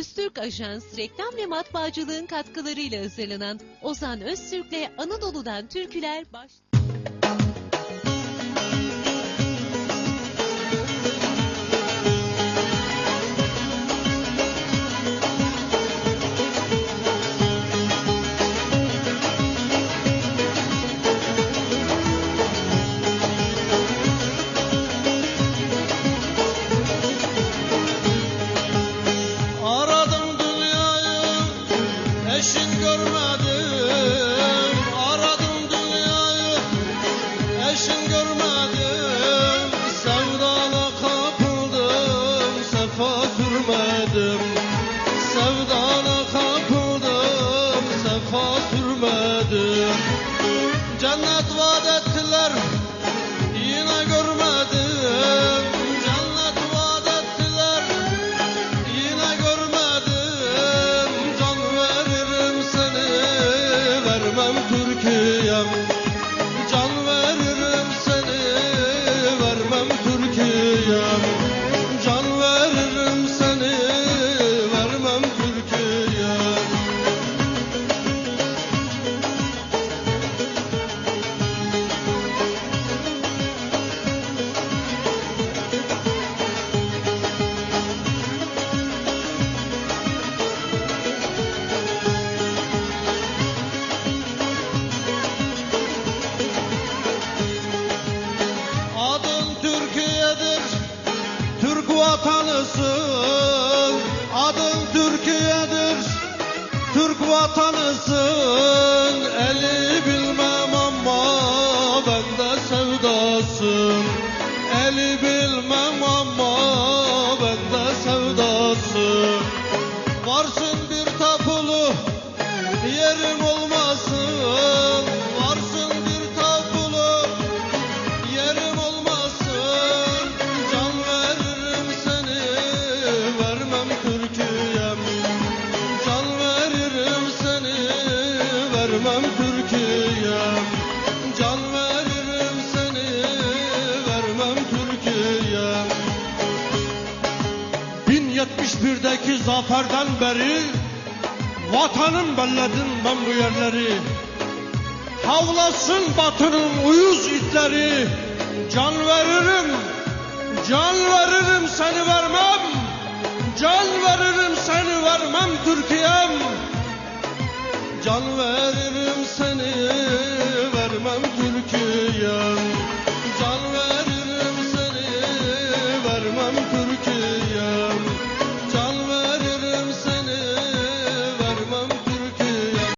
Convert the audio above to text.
Öztürk Ajans reklam ve matbaacılığın katkılarıyla hazırlanan Ozan Öztürk'le Anadolu'dan türküler baş... Cennet vaat ettiler. Yine görmedim vatanısın. Adın Türkiye'dir, Türk vatanısın. Eli bilmem ama bende sevdasın. Eli bilmem ama bende sevdasın. Varsın 1071'deki zaferden beri Vatanım belledim ben bu yerleri. Havlasın batının uyuz itleri. Can veririm Can veririm seni vermem. Can veririm seni vermem Türkiye'm. Can ver